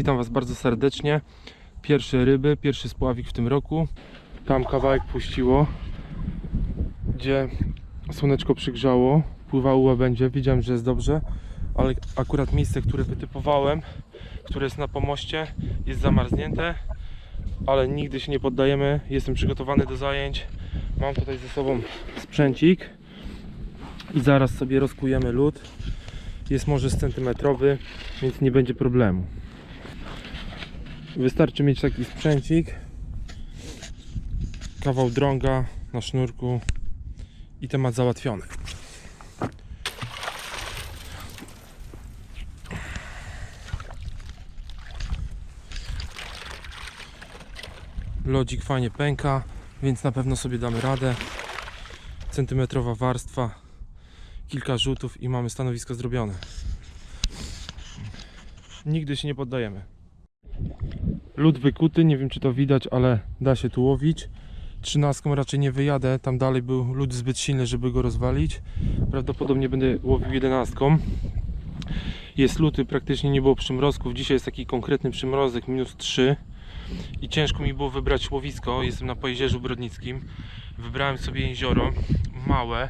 witam Was bardzo serdecznie. Pierwsze ryby, pierwszy spławik w tym roku. Tam kawałek puściło, gdzie słoneczko przygrzało, pływało łabędzie, widziałem, że jest dobrze, ale akurat miejsce, które wytypowałem, które jest na pomoście, jest zamarznięte, ale nigdy się nie poddajemy. Jestem przygotowany do zajęć. Mam tutaj ze sobą sprzęcik i zaraz sobie rozkujemy lód. Jest może centymetrowy, więc nie będzie problemu. Wystarczy mieć taki sprzęcik, kawał drąga na sznurku i temat załatwiony. Lodzik fajnie pęka, więc na pewno sobie damy radę. Centymetrowa warstwa, kilka rzutów i mamy stanowisko zrobione. Nigdy się nie poddajemy. Lód wykuty, nie wiem czy to widać, ale da się tu łowić. Trzynastką raczej nie wyjadę, tam dalej był lód zbyt silny, żeby go rozwalić. Prawdopodobnie będę łowił jedenastką. Jest luty, praktycznie nie było przymrozków. Dzisiaj jest taki konkretny przymrozek, minus 3. I ciężko mi było wybrać łowisko. Jestem na Pojezierzu Brodnickim. Wybrałem sobie jezioro, małe,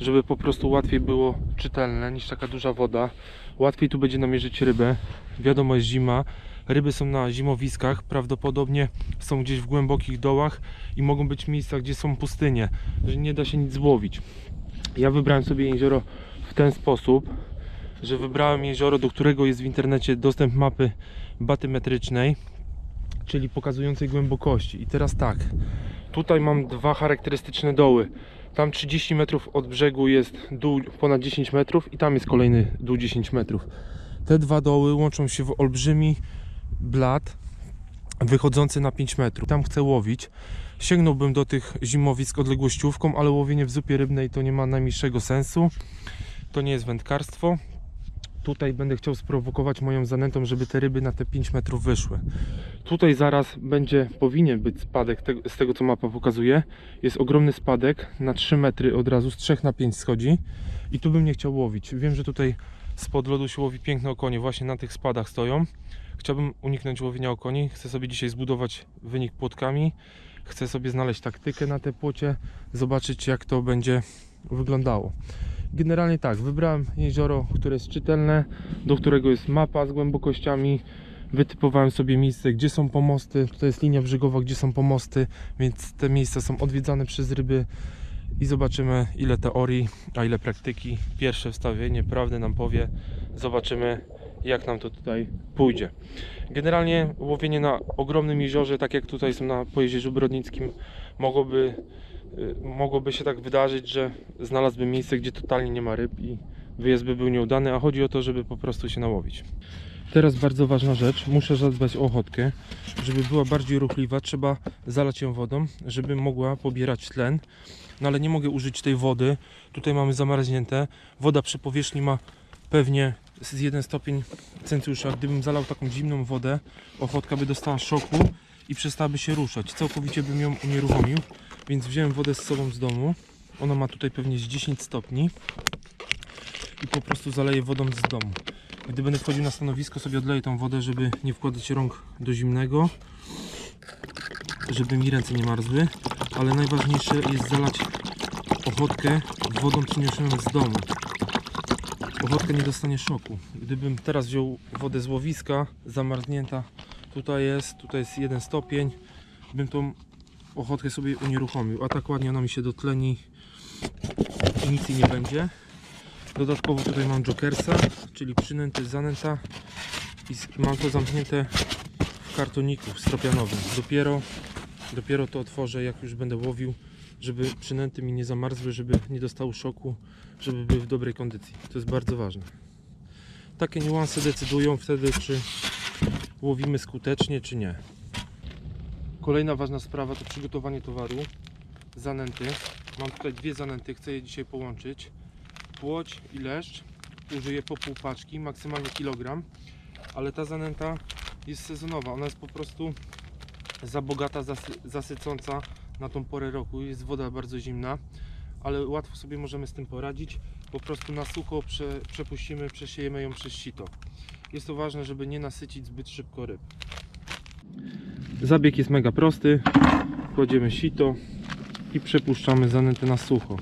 żeby po prostu łatwiej było czytelne niż taka duża woda. Łatwiej tu będzie namierzyć rybę. Wiadomo, jest zima. Ryby są na zimowiskach, prawdopodobnie są gdzieś w głębokich dołach i mogą być miejsca, gdzie są pustynie, że nie da się nic złowić. Ja wybrałem sobie jezioro w ten sposób, że wybrałem jezioro, do którego jest w internecie dostęp mapy batymetrycznej, czyli pokazującej głębokości. I teraz tak, tutaj mam dwa charakterystyczne doły. Tam 30 metrów od brzegu jest dół ponad 10 metrów i tam jest kolejny dół 10 metrów. Te dwa doły łączą się w olbrzymi blat wychodzący na 5 metrów. Tam chcę łowić. Sięgnąłbym do tych zimowisk odległościówką, ale łowienie w zupie rybnej to nie ma najmniejszego sensu. To nie jest wędkarstwo. Tutaj będę chciał sprowokować moją zanętą, żeby te ryby na te 5 metrów wyszły. Tutaj zaraz będzie, powinien być spadek tego, z tego co mapa pokazuje. Jest ogromny spadek na 3 metry od razu, z 3 na 5 schodzi. I tu bym nie chciał łowić. Wiem, że tutaj spod lodu się łowi piękne okonie, właśnie na tych spadach stoją. Chciałbym uniknąć łowienia okoni. Chcę sobie dzisiaj zbudować wynik płotkami. Chcę sobie znaleźć taktykę na te płocie, zobaczyć jak to będzie wyglądało. Generalnie tak, wybrałem jezioro, które jest czytelne, do którego jest mapa z głębokościami. Wytypowałem sobie miejsce, gdzie są pomosty. Tutaj jest linia brzegowa, gdzie są pomosty, więc te miejsca są odwiedzane przez ryby i zobaczymy ile teorii, a ile praktyki. Pierwsze wstawienie prawdy nam powie. Zobaczymy jak nam to tutaj pójdzie. Generalnie łowienie na ogromnym jeziorze, tak jak tutaj są na Pojezierzu Brodnickim, mogłoby, y, mogłoby się tak wydarzyć, że znalazłbym miejsce, gdzie totalnie nie ma ryb i wyjazd by był nieudany, a chodzi o to, żeby po prostu się nałowić. Teraz bardzo ważna rzecz, muszę zadbać o ochotkę, żeby była bardziej ruchliwa, trzeba zalać ją wodą, żeby mogła pobierać tlen, no ale nie mogę użyć tej wody, tutaj mamy zamarznięte, woda przy powierzchni ma pewnie z 1 stopień Celsjusza, gdybym zalał taką zimną wodę, ochotka by dostała szoku i przestałaby się ruszać, całkowicie bym ją unieruchomił, więc wziąłem wodę z sobą z domu, ona ma tutaj pewnie z 10 stopni i po prostu zaleję wodą z domu. Gdy będę wchodził na stanowisko, sobie odleję tą wodę, żeby nie wkładać rąk do zimnego, żeby mi ręce nie marzły, ale najważniejsze jest zalać ochotkę wodą przyniesioną z domu. Ochotka nie dostanie szoku. Gdybym teraz wziął wodę z łowiska, zamarznięta, tutaj jest, tutaj jest jeden stopień, bym tą ochotkę sobie unieruchomił, a tak ładnie ona mi się dotleni i nic jej nie będzie. Dodatkowo tutaj mam jokersa, czyli przynęty zanęta i mam to zamknięte w kartoniku stropianowym. Dopiero, dopiero to otworzę jak już będę łowił, żeby przynęty mi nie zamarzły, żeby nie dostały szoku, żeby były w dobrej kondycji. To jest bardzo ważne. Takie niuanse decydują wtedy, czy łowimy skutecznie, czy nie. Kolejna ważna sprawa to przygotowanie towaru. Zanęty. Mam tutaj dwie zanęty, chcę je dzisiaj połączyć płoć i leszcz użyję po pół paczki, maksymalnie kilogram, ale ta zanęta jest sezonowa, ona jest po prostu za bogata, zasy, zasycąca na tą porę roku, jest woda bardzo zimna, ale łatwo sobie możemy z tym poradzić, po prostu na sucho prze, przepuścimy, przesiejemy ją przez sito. Jest to ważne, żeby nie nasycić zbyt szybko ryb. Zabieg jest mega prosty. Kładziemy sito i przepuszczamy zanętę na sucho.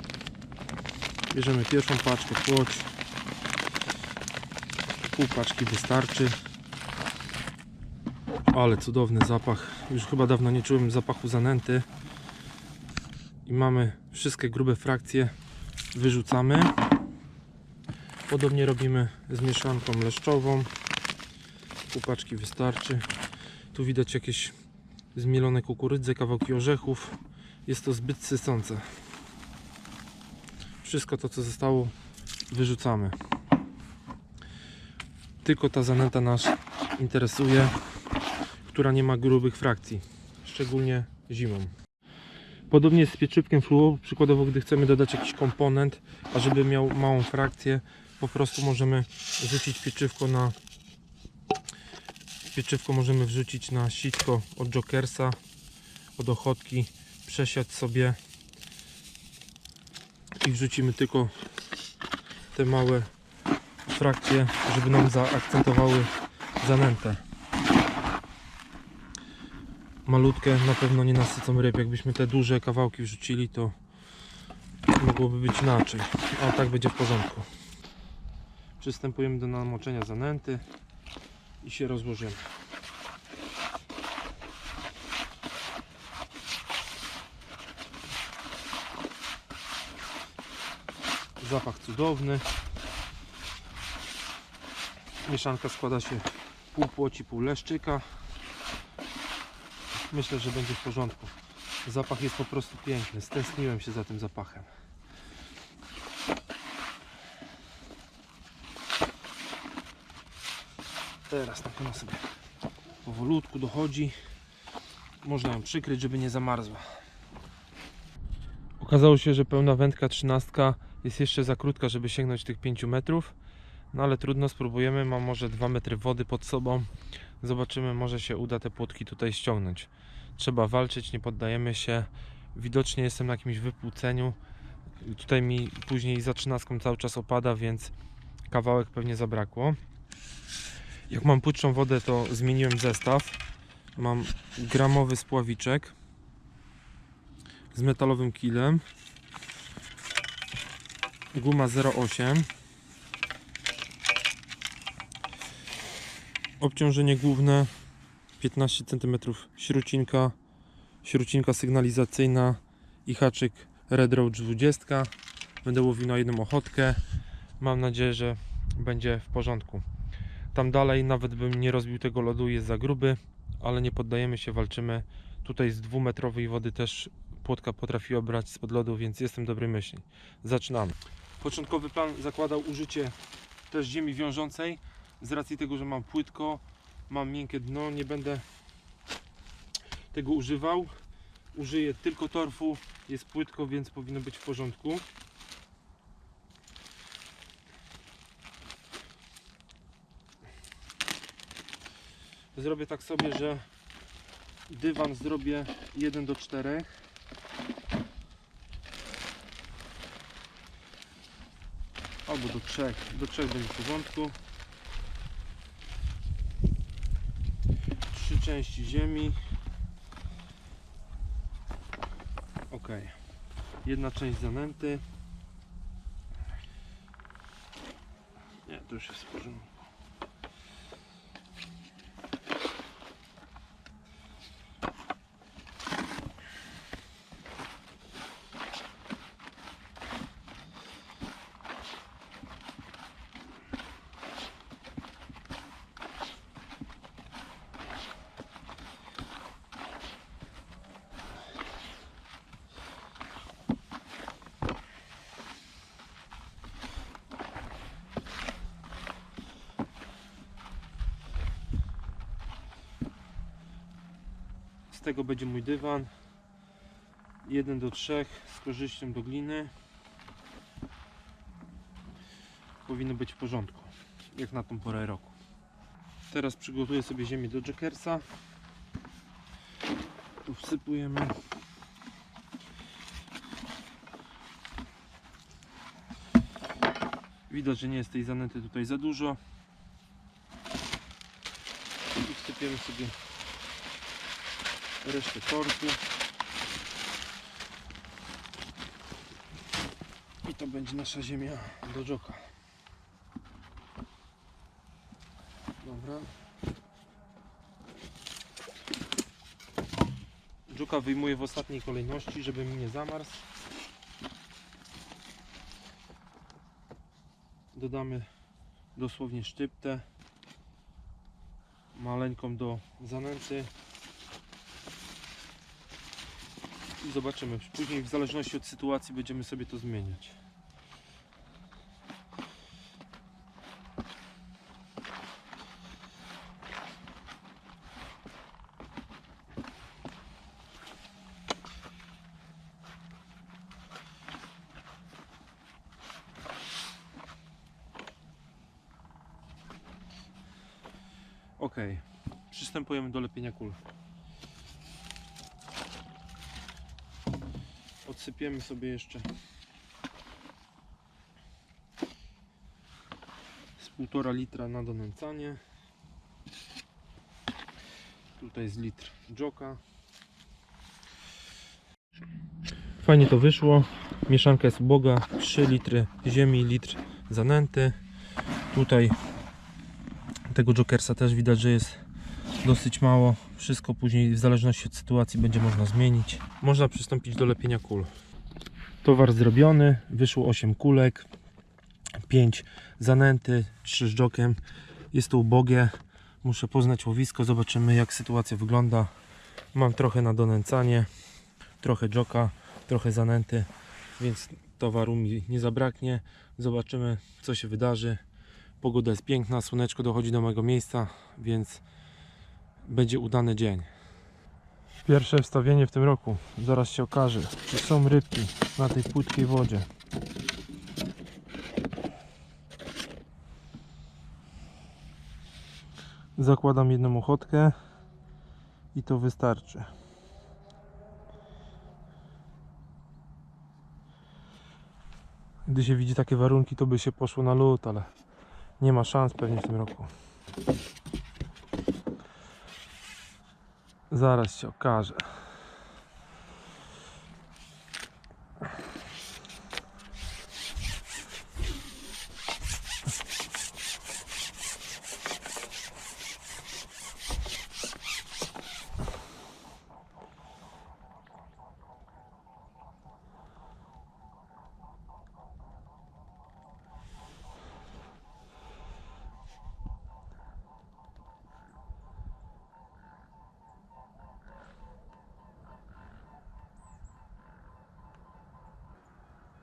Bierzemy pierwszą paczkę, płoć. Pół paczki wystarczy. Ale cudowny zapach. Już chyba dawno nie czułem zapachu zanęty. I mamy wszystkie grube frakcje. Wyrzucamy. Podobnie robimy z mieszanką leszczową. Pół paczki wystarczy. Tu widać jakieś zmielone kukurydze, kawałki orzechów. Jest to zbyt sycące. Wszystko to, co zostało, wyrzucamy. Tylko ta zanęta nas interesuje, która nie ma grubych frakcji, szczególnie zimą. Podobnie jest z pieczywkiem fluo, przykładowo gdy chcemy dodać jakiś komponent, a żeby miał małą frakcję, po prostu możemy rzucić pieczywko na pieczywko możemy wrzucić na sitko od Jokersa, od ochotki, przesiać sobie i wrzucimy tylko te małe frakcje, żeby nam zaakcentowały zanętę. Malutkie na pewno nie nasycą ryb. Jakbyśmy te duże kawałki wrzucili, to mogłoby być inaczej. A tak będzie w porządku. Przystępujemy do namoczenia zanęty i się rozłożymy. Zapach cudowny. Mieszanka składa się pół płoci, pół leszczyka. Myślę, że będzie w porządku. Zapach jest po prostu piękny. Stęskniłem się za tym zapachem. Teraz na pewno sobie powolutku dochodzi. Można ją przykryć, żeby nie zamarzła. Okazało się, że pełna wędka trzynastka jest jeszcze za krótka, żeby sięgnąć tych 5 metrów. No ale trudno, spróbujemy. Mam może 2 metry wody pod sobą. Zobaczymy, może się uda te płotki tutaj ściągnąć. Trzeba walczyć, nie poddajemy się. Widocznie jestem na jakimś wypłuceniu. Tutaj mi później za trzynastką cały czas opada, więc kawałek pewnie zabrakło. Jak mam płytszą wodę, to zmieniłem zestaw. Mam gramowy spławiczek z metalowym kilem. Guma 08. Obciążenie główne 15 cm śrucinka, śrucinka sygnalizacyjna i haczyk Red Roach 20. Będę łowił na jedną ochotkę. Mam nadzieję, że będzie w porządku. Tam dalej nawet bym nie rozbił tego lodu, jest za gruby, ale nie poddajemy się, walczymy. Tutaj z dwumetrowej wody też płotka potrafiła brać spod lodu, więc jestem dobrej myśli. Zaczynamy. Początkowy plan zakładał użycie też ziemi wiążącej. Z racji tego, że mam płytko, mam miękkie dno, nie będę tego używał. Użyję tylko torfu, jest płytko, więc powinno być w porządku. Zrobię tak sobie, że dywan zrobię 1 do 4. Albo do 3. Do 3 będzie w porządku. Części ziemi. Ok. Jedna część zanęty. Nie, to już jest w porządku. Z tego będzie mój dywan. 1 do 3 z korzyścią do gliny. Powinno być w porządku, jak na tą porę roku. Teraz przygotuję sobie ziemię do Jackersa. Tu wsypujemy. Widać, że nie jest tej zanęty tutaj za dużo. Dosypiemy sobie resztę tortu. I to będzie nasza ziemia do dżoka. Dobra. Dżuka wyjmuję w ostatniej kolejności, żeby mi nie zamarzł. Dodamy dosłownie sztyptę. Maleńką do zanęty. I zobaczymy. Później w zależności od sytuacji będziemy sobie to zmieniać. Ok, przystępujemy do lepienia kul. Odsypiemy sobie jeszcze z półtora litra na donęcanie. Tutaj jest litr joka. Fajnie to wyszło. Mieszanka jest uboga. 3 litry ziemi, litr zanęty. Tutaj tego Jokersa też widać, że jest dosyć mało. Wszystko później w zależności od sytuacji będzie można zmienić. Można przystąpić do lepienia kul. Towar zrobiony, wyszło 8 kulek, 5 zanęty, 3 z jokiem. Jest to ubogie. Muszę poznać łowisko, zobaczymy jak sytuacja wygląda. Mam trochę na donęcanie, trochę joka, trochę zanęty, więc towaru mi nie zabraknie. Zobaczymy co się wydarzy. Pogoda jest piękna, słoneczko dochodzi do mojego miejsca, więc będzie udany dzień. Pierwsze wstawienie w tym roku. Zaraz się okaże, czy są rybki na tej płytkiej wodzie. Zakładam jedną ochotkę i to wystarczy. Gdy się widzi takie warunki, to by się poszło na lód, ale nie ma szans pewnie w tym roku. Zaraz się okaże.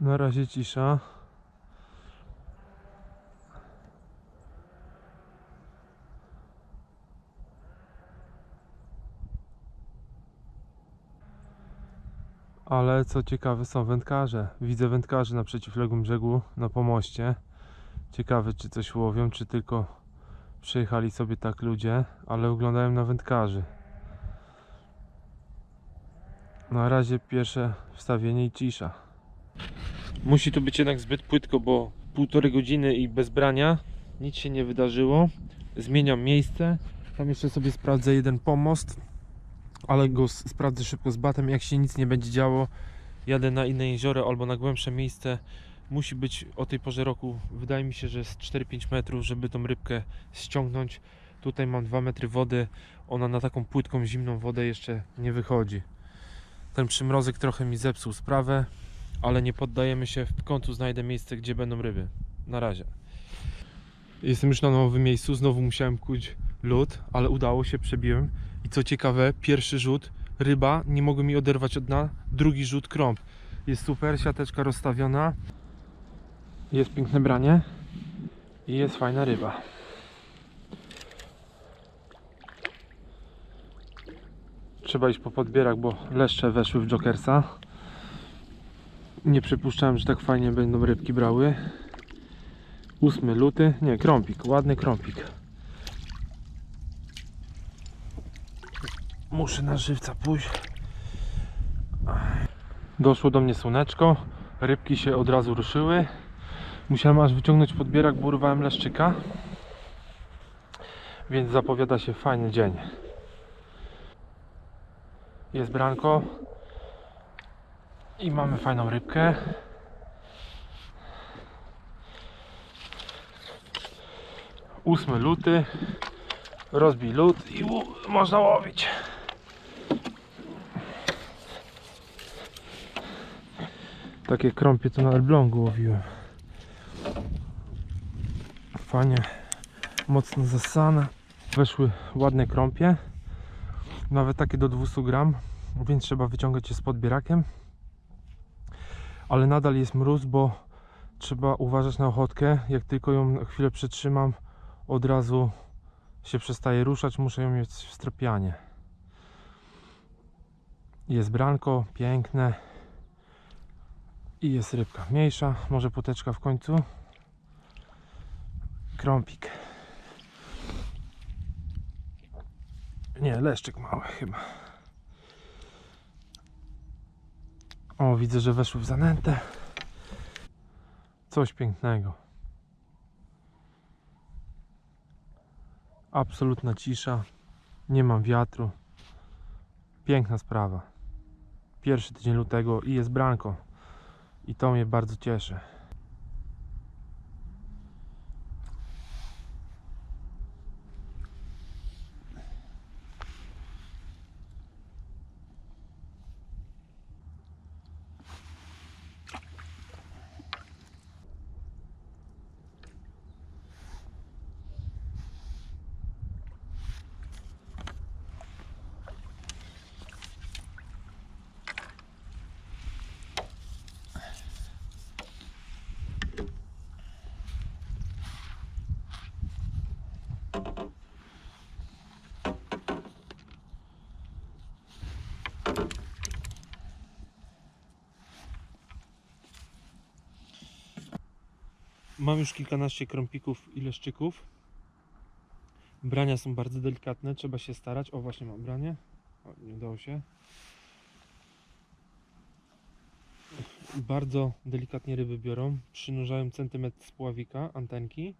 Na razie cisza. Ale co ciekawe są wędkarze. Widzę wędkarzy na przeciwległym brzegu na pomoście. Ciekawe czy coś łowią, czy tylko przejechali sobie tak ludzie, ale oglądają na wędkarzy. Na razie pierwsze wstawienie i cisza. Musi tu być jednak zbyt płytko, bo półtorej godziny i bez brania nic się nie wydarzyło. Zmieniam miejsce. Tam jeszcze sobie sprawdzę jeden pomost, ale go sprawdzę szybko z batem. Jak się nic nie będzie działo, jadę na inne jezioro albo na głębsze miejsce. Musi być o tej porze roku, wydaje mi się, że jest 4-5 metrów, żeby tą rybkę ściągnąć. Tutaj mam 2 metry wody. Ona na taką płytką, zimną wodę jeszcze nie wychodzi. Ten przymrozek trochę mi zepsuł sprawę ale nie poddajemy się. W końcu znajdę miejsce, gdzie będą ryby. Na razie. Jestem już na nowym miejscu. Znowu musiałem kuć lód, ale udało się, przebiłem. I co ciekawe, pierwszy rzut ryba, nie mogły mi oderwać od dna. Drugi rzut krąb. Jest super, siateczka rozstawiona. Jest piękne branie i jest fajna ryba. Trzeba iść po podbierak, bo leszcze weszły w Jokersa. Nie przypuszczałem, że tak fajnie będą rybki brały. 8 luty, nie, krąpik, ładny krąpik. Muszę na żywca pójść. Doszło do mnie słoneczko, rybki się od razu ruszyły. Musiałem aż wyciągnąć podbierak, bo urwałem leszczyka. więc zapowiada się fajny dzień. Jest branko i mamy fajną rybkę. Ósmy luty, rozbij lód i można łowić. Takie krąpie to na Elblągu łowiłem. Fajnie, mocno zasane. Weszły ładne krąpie, nawet takie do 200 gram, więc trzeba wyciągać je z podbierakiem. Ale nadal jest mróz, bo trzeba uważać na ochotkę. Jak tylko ją chwilę przytrzymam, od razu się przestaje ruszać, muszę ją mieć w stropianie. Jest branko, piękne. I jest rybka mniejsza, może poteczka w końcu. Krąpik. Nie, leszczyk mały chyba. O, widzę, że weszły w zanętę. Coś pięknego. Absolutna cisza. Nie mam wiatru. Piękna sprawa. Pierwszy tydzień lutego i jest branko. I to mnie bardzo cieszy. Mam już kilkanaście krąpików i leszczyków. Brania są bardzo delikatne, trzeba się starać. O, właśnie mam branie. O, nie udało się. Bardzo delikatnie ryby biorą. Przynurzają centymetr z pławika, antenki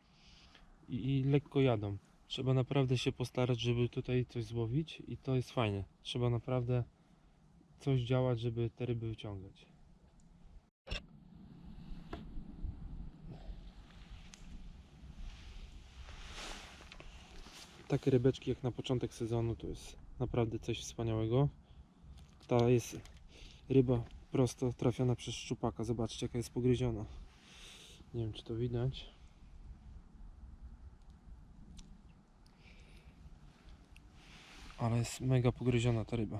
i, i lekko jadą. Trzeba naprawdę się postarać, żeby tutaj coś złowić i to jest fajne. Trzeba naprawdę coś działać, żeby te ryby wyciągać. Takie rybeczki jak na początek sezonu to jest naprawdę coś wspaniałego. Ta jest ryba prosto trafiona przez szczupaka. Zobaczcie jaka jest pogryziona. Nie wiem czy to widać. Ale jest mega pogryziona ta ryba.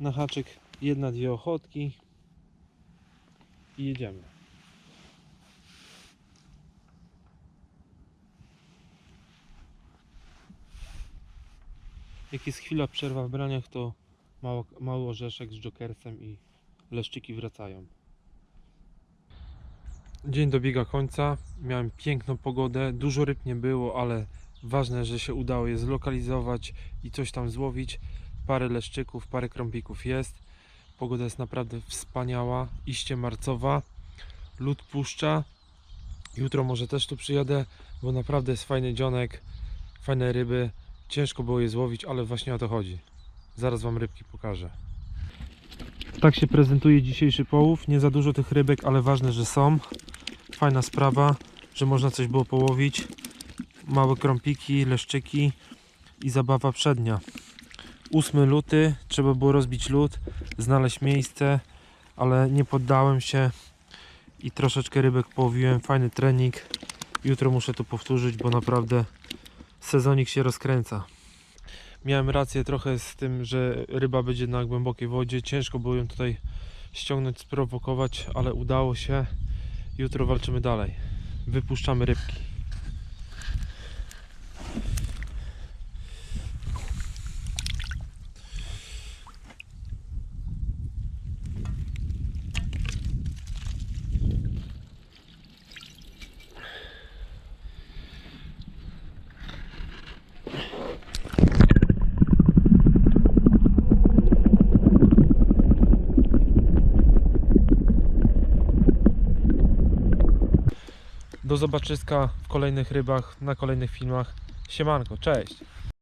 Na haczyk jedna, dwie ochotki i jedziemy. Jak jest chwila przerwa w braniach, to mało, orzeszek z jokersem i leszczyki wracają. Dzień dobiega końca. Miałem piękną pogodę. Dużo ryb nie było, ale ważne, że się udało je zlokalizować i coś tam złowić. Parę leszczyków, parę krąpików jest. Pogoda jest naprawdę wspaniała, iście marcowa. Lód puszcza. Jutro może też tu przyjadę, bo naprawdę jest fajny dzionek, fajne ryby. Ciężko było je złowić, ale właśnie o to chodzi. Zaraz Wam rybki pokażę. Tak się prezentuje dzisiejszy połów. Nie za dużo tych rybek, ale ważne, że są. Fajna sprawa, że można coś było połowić. Małe krąpiki, leszczyki i zabawa przednia. 8 luty, trzeba było rozbić lód, znaleźć miejsce, ale nie poddałem się i troszeczkę rybek połowiłem. Fajny trening. Jutro muszę to powtórzyć, bo naprawdę sezonik się rozkręca. Miałem rację trochę z tym, że ryba będzie na głębokiej wodzie. Ciężko było ją tutaj ściągnąć, sprowokować, ale udało się. Jutro walczymy dalej. Wypuszczamy rybki. Zobaczyska w kolejnych rybach, na kolejnych filmach. Siemanko, cześć!